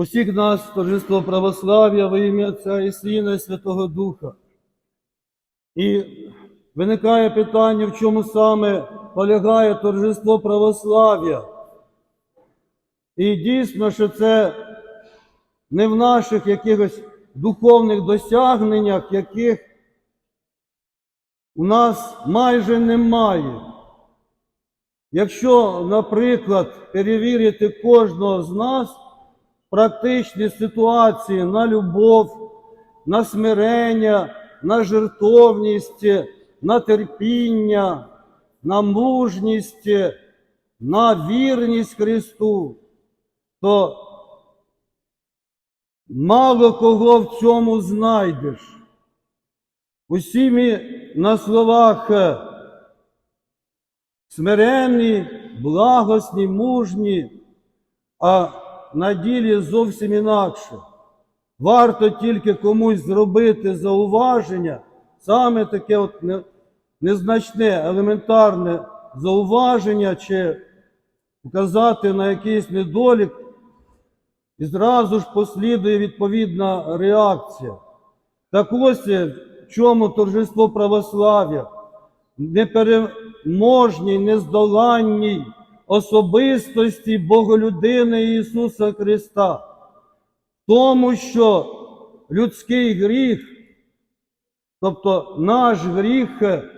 Усіх нас торжество православ'я во ім'я Отця і Сина і Святого Духа. І виникає питання, в чому саме полягає торжество православ'я. І дійсно, що це не в наших якихось духовних досягненнях, яких у нас майже немає. Якщо, наприклад, перевірити кожного з нас практичні ситуації на любов, на смирення, на жертовність, на терпіння, на мужність, на вірність Христу, то мало кого в цьому знайдеш. Усі ми на словах е, смиренні, благосні, мужні, а на ділі зовсім інакше. Варто тільки комусь зробити зауваження, саме таке от незначне, елементарне зауваження чи вказати на якийсь недолік, і зразу ж послідує відповідна реакція. Так ось е, в чому торжество православ'я, непереможній, нездоланній особистості Боголюдини Ісуса Христа, тому, що людський гріх, тобто наш гріх е,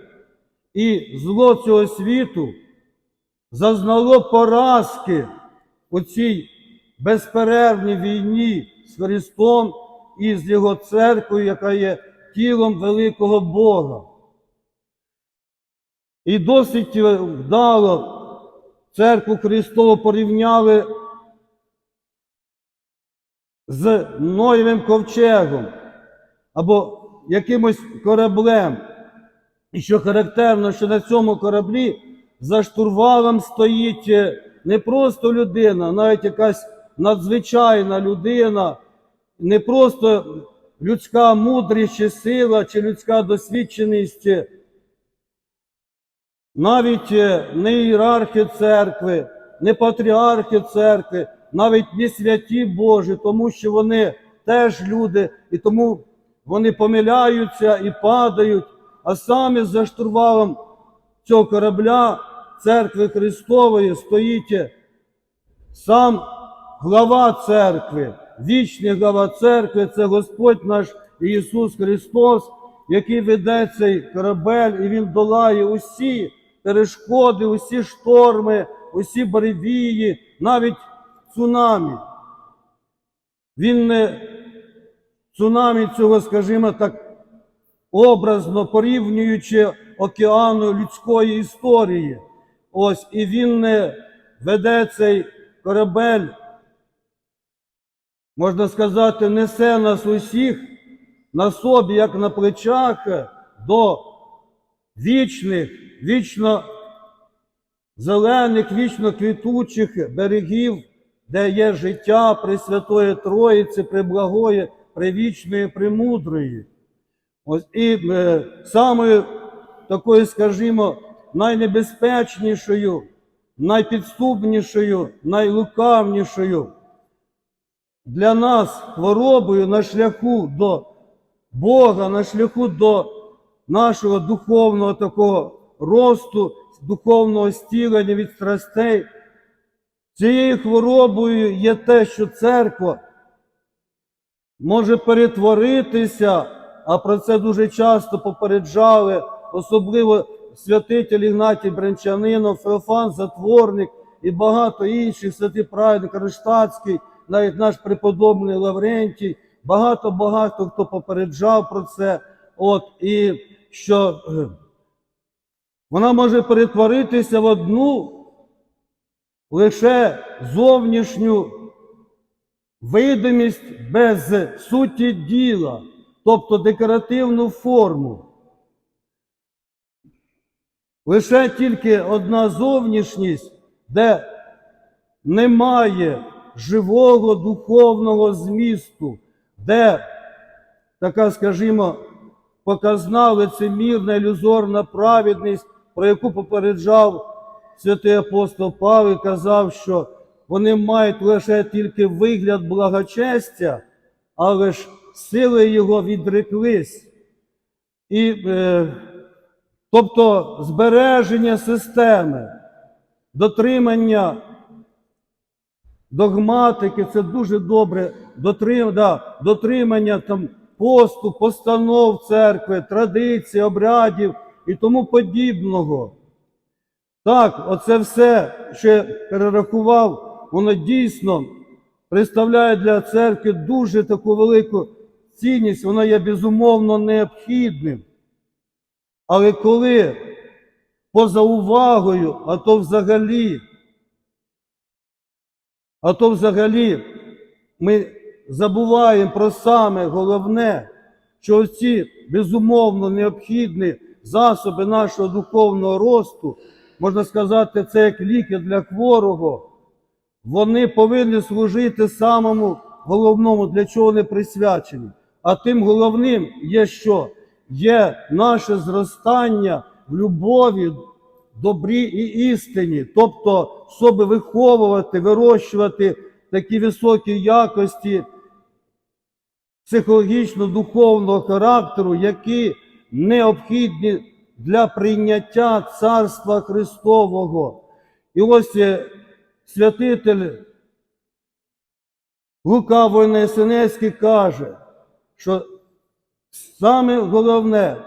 і зло цього світу, зазнало поразки у цій безперервній війні з Христом і з Його церквою, яка є тілом великого Бога. І досить е, вдало церкву Христову порівняли з Ноєвим ковчегом або якимось кораблем. І що характерно, що на цьому кораблі за штурвалом стоїть е, не просто людина, навіть якась надзвичайна людина, не просто людська мудрість чи сила, чи людська досвідченість, навіть е, не ієрархи церкви, не патріархи церкви, навіть не святі Божі, тому що вони теж люди, і тому вони помиляються і падають, а самі за штурвалом цього корабля церкви Христової стоїть сам глава церкви, вічний глава церкви, це Господь наш Ісус Христос, який веде цей корабель, і Він долає усі перешкоди, усі шторми, усі баревії, навіть цунамі. Він не цунамі цього, скажімо так, образно порівнюючи океану людської історії. Ось і він не веде цей корабель, можна сказати, несе нас усіх на собі, як на плечах, до вічних, вічно зелених, вічно квітучих берегів, де є життя Пресвятої Троїці, Преблагої, Превічної, Премудрої. Ось і е, самою такою, скажімо, найнебезпечнішою, найпідступнішою, найлукавнішою для нас хворобою на шляху до Бога, на шляху до нашого духовного такого росту, духовного стілення від страстей. Цією хворобою є те, що церква може перетворитися, а про це дуже часто попереджали, особливо святитель Ігнатій Бренчанинов, Феофан Затворник і багато інших, святий праведник Кронштадтський, навіть наш преподобний Лаврентій, багато-багато хто попереджав про це. От, і що е, вона може перетворитися в одну лише зовнішню видимість без суті діла, тобто декоративну форму. Лише тільки одна зовнішність, де немає живого духовного змісту, де така, скажімо, показна лицемірна ілюзорна праведність, про яку попереджав святий апостол Павло, казав, що вони мають лише тільки вигляд благочестя, але ж сили його відреклись. І, е, тобто збереження системи, дотримання догматики це дуже добре, дотрим, да, дотримання там, посту, постанов церкви, традицій, обрядів і тому подібного. Так, оце все, що я перерахував, воно дійсно представляє для церкви дуже таку велику цінність, воно є безумовно необхідним. Але коли поза увагою, а то взагалі, а то взагалі ми забуваємо про саме головне, що ці безумовно необхідні засоби нашого духовного росту, можна сказати, це як ліки для хворого, вони повинні служити самому головному, для чого вони присвячені. А тим головним є що? Є наше зростання в любові, добрі і істині, тобто, щоб виховувати, вирощувати такі високі якості психологічно-духовного характеру, які необхідні для прийняття Царства Христового. І ось святитель Лука Войнесенецький каже, що саме головне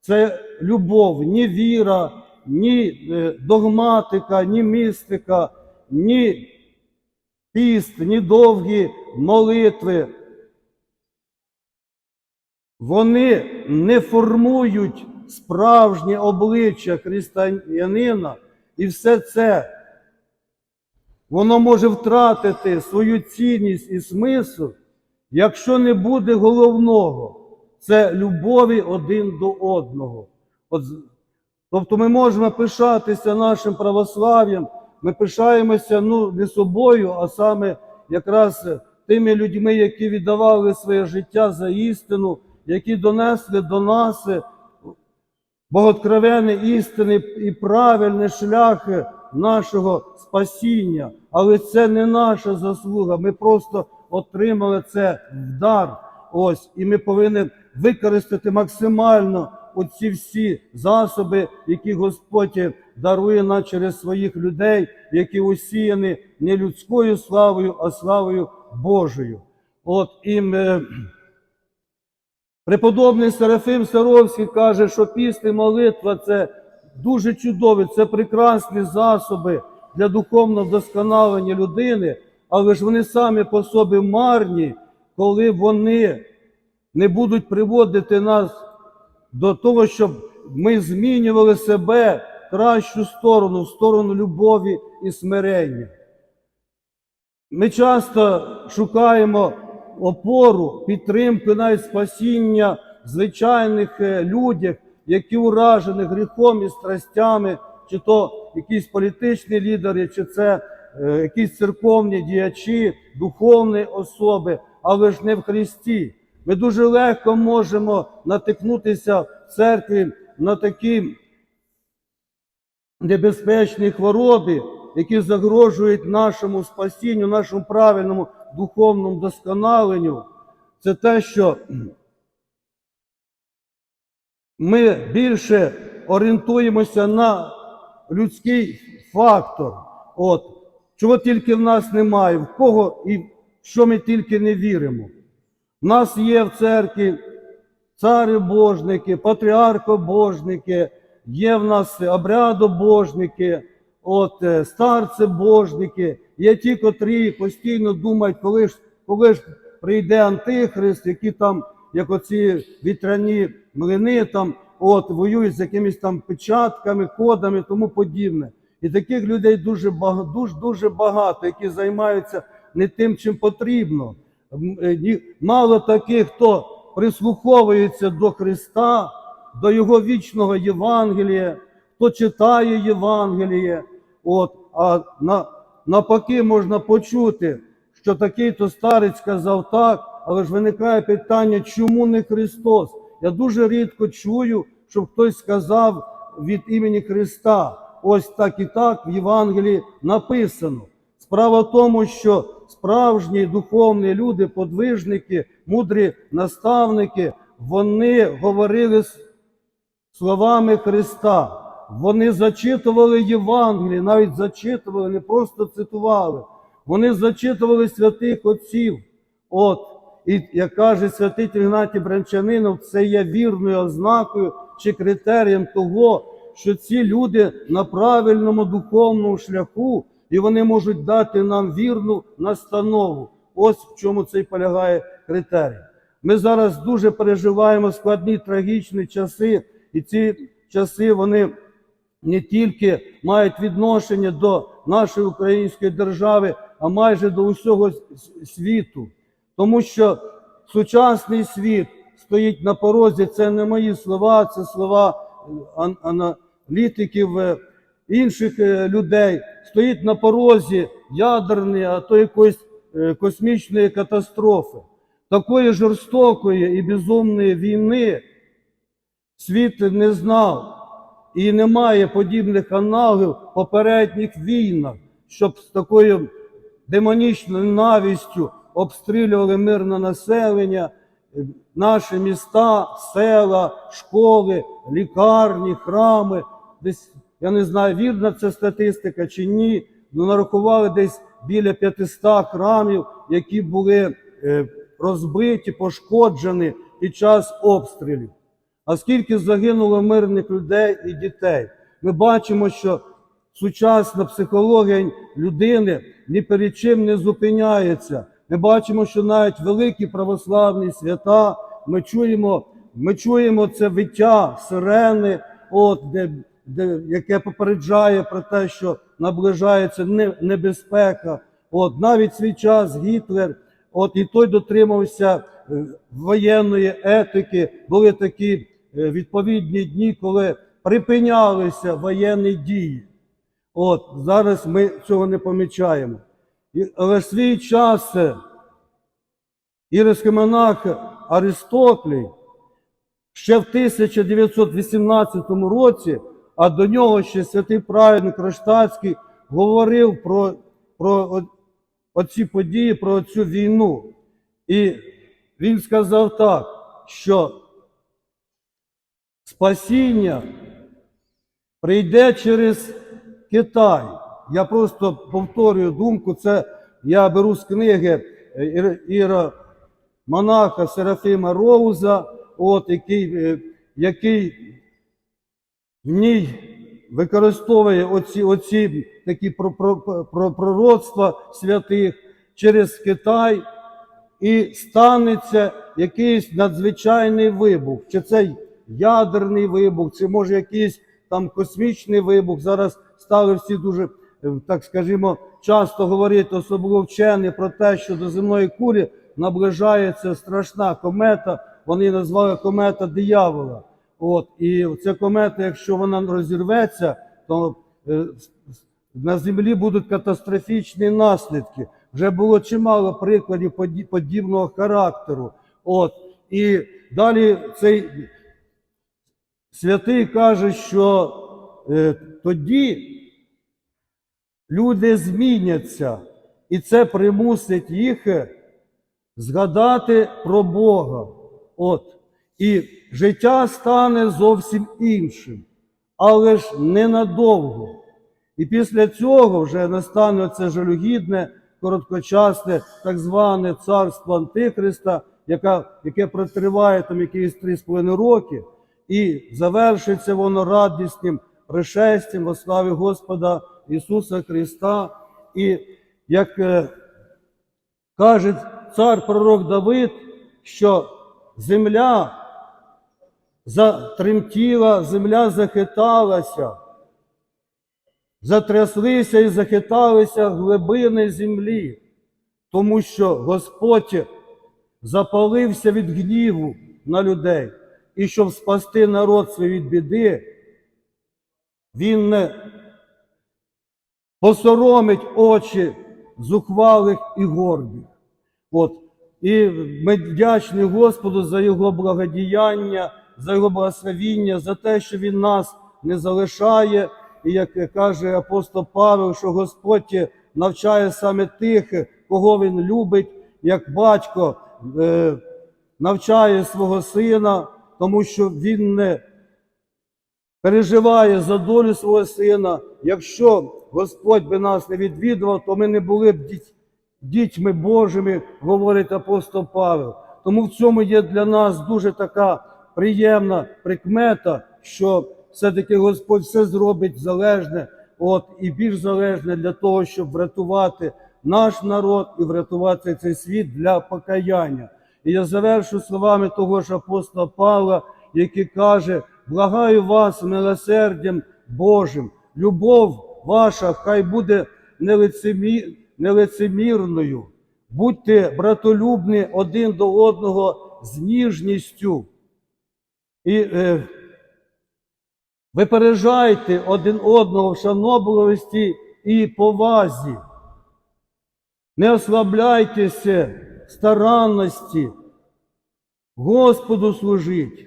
це любов, ні віра, ні е, догматика, ні містика, ні піст, ні довгі молитви. Вони не формують справжнє обличчя християнина, і все це воно може втратити свою цінність і смисл, якщо не буде головного це любові один до одного. От, тобто ми можемо пишатися нашим православ'ям, ми пишаємося ну, не собою, а саме якраз тими людьми, які віддавали своє життя за істину, які донесли до нас боготкровенний істинний і правильний шлях нашого спасіння. Але це не наша заслуга. Ми просто отримали це в дар. Ось, і ми повинні використати максимально оці всі засоби, які Господь дарує нам через своїх людей, які усіяні не людською славою, а славою Божою. От і ми, Преподобний Серафим Саровський каже, що після і молитва це дуже чудові, це прекрасні засоби для духовного вдосконалення людини, але ж вони самі по собі марні, коли вони не будуть приводити нас до того, щоб ми змінювали себе в кращу сторону, в сторону любові і смирення. Ми часто шукаємо опору, підтримку, навіть спасіння звичайних е, людях, які уражені гріхом і страстями, чи то якісь політичні лідери, чи це е, якісь церковні діячі, духовні особи, але ж не в Христі. Ми дуже легко можемо натикнутися в церкві на такі небезпечні хвороби, які загрожують нашому спасінню, нашому правильному духовному досконаленню, це те, що ми більше орієнтуємося на людський фактор. От, чого тільки в нас немає, в кого і в що ми тільки не віримо. У нас є в церкві цари-божники, патріархо-божники, є в нас обрядобожники, от, е, старці-божники, є ті, котрі постійно думають, коли ж, коли ж прийде антихрист, які там, як оці вітряні млини, там, от, воюють з якимись там печатками, кодами тому подібне. І таких людей дуже багато, дуже, дуже багато, які займаються не тим, чим потрібно. Е, Мало таких, хто прислуховується до Христа, до Його вічного Євангелія, хто читає Євангеліє. От, а на, навпаки можна почути, що такий-то старець сказав так, але ж виникає питання, чому не Христос? Я дуже рідко чую, щоб хтось сказав від імені Христа. Ось так і так в Євангелії написано. Справа в тому, що справжні духовні люди, подвижники, мудрі наставники, вони говорили словами Христа. Вони зачитували Євангеліє, навіть зачитували, не просто цитували. Вони зачитували святих отців. От, і як каже святий Ігнатій Бранчанинов, це є вірною ознакою чи критерієм того, що ці люди на правильному духовному шляху, і вони можуть дати нам вірну настанову. Ось в чому цей полягає критерій. Ми зараз дуже переживаємо складні трагічні часи, і ці часи вони не тільки мають відношення до нашої української держави, а майже до усього світу. Тому що сучасний світ стоїть на порозі, це не мої слова, це слова е, аналітиків, е, інших е, людей. Стоїть на порозі ядерної, а то якоїсь космічної катастрофи. Такої жорстокої і безумної війни світ не знав. І немає подібних аналогів в попередніх війнах, щоб з такою демонічною навістю обстрілювали мирне населення, наші міста, села, школи, лікарні, храми. Десь я не знаю, вірна це статистика чи ні. Ну нарахували десь біля 500 храмів, які були е, розбиті, пошкоджені під час обстрілів. А скільки загинуло мирних людей і дітей? Ми бачимо, що сучасна психологія людини ні перед чим не зупиняється. Ми бачимо, що навіть великі православні свята, ми чуємо, ми чуємо це виття сирени, от, де, де, яке попереджає про те, що наближається не- небезпека. От, навіть свій час Гітлер, от, і той дотримався е, воєнної етики, були такі відповідні дні, коли припинялися воєнні дії. От зараз ми цього не помічаємо. Але в свій час е, ірський монах Аристоклій ще в 1918 році, а до нього ще святий праведник Кронштадтський говорив про, про оці події, про цю війну. І він сказав так, що спасіння прийде через Китай. Я просто повторюю думку, це я беру з книги е, Іра монаха Серафіма Роуза, от, який, е, який в ній використовує оці, оці такі про, про, про, пророцтва святих через Китай, і станеться якийсь надзвичайний вибух. Чи це ядерний вибух, чи може якийсь там космічний вибух. Зараз стали всі дуже, е, так скажімо, часто говорити, особливо вчені, про те, що до земної кулі наближається страшна комета. Вони назвали комета диявола. От, і ця комета, якщо вона розірветься, то е, на землі будуть катастрофічні наслідки. Вже було чимало прикладів подібного характеру. От, і далі цей святий каже, що е, тоді люди зміняться, і це примусить їх е, згадати про Бога. От. І життя стане зовсім іншим, але ж ненадовго. І після цього вже настане це жалюгідне, короткочасне, так зване царство Антихриста, яка, яке протриває там якісь три з половиною роки, і завершиться воно радісним пришестям во славі Господа Ісуса Христа. І як е, каже цар пророк Давид, що земля затремтіла, земля захиталася, затряслися і захиталися глибини землі, тому що Господь запалився від гніву на людей, і щоб спасти народ свій від біди, він посоромить очі зухвалих і гордих. От. І ми вдячні Господу за Його благодіяння, за Його благословіння, за те, що Він нас не залишає. І як каже апостол Павел, що Господь навчає саме тих, кого він любить, як батько е, навчає свого сина, тому що він не переживає за долю свого сина. Якщо Господь би нас не відвідував, то ми не були б дітьми Божими, говорить апостол Павел. Тому в цьому є для нас дуже така приємна прикмета, що все-таки Господь все зробить залежне, от і більш залежне для того, щоб врятувати наш народ і врятувати цей світ для покаяння. І я завершу словами того ж апостола Павла, який каже: благаю вас милосердям Божим, любов ваша хай буде нелицемі- нелицемірною. Будьте братолюбні один до одного з ніжністю. І е, випереджайте один одного в шанобливості і повазі. Не ослабляйтеся старанності, Господу служіть,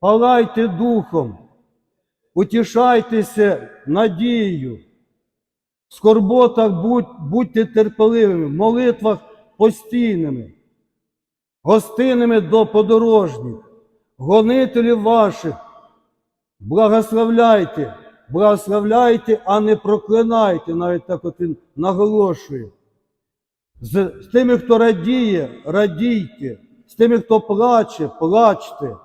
палайте духом, утішайтеся надією, в скорботах будь, будьте терпеливими, в молитвах постійними, гостинними до подорожніх, гонителів ваших, благословляйте, благословляйте, а не проклинайте, навіть так от він наголошує. З, з тими, хто радіє, радійте, з тими, хто плаче, плачте,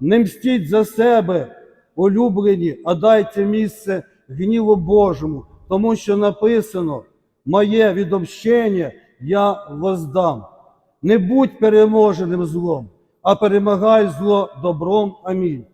не мстіть за себе, улюблені, а дайте місце гніву Божому, тому що написано: моє відомщення я воздам. Не будь переможеним злом, а перемагай зло добром. Амінь.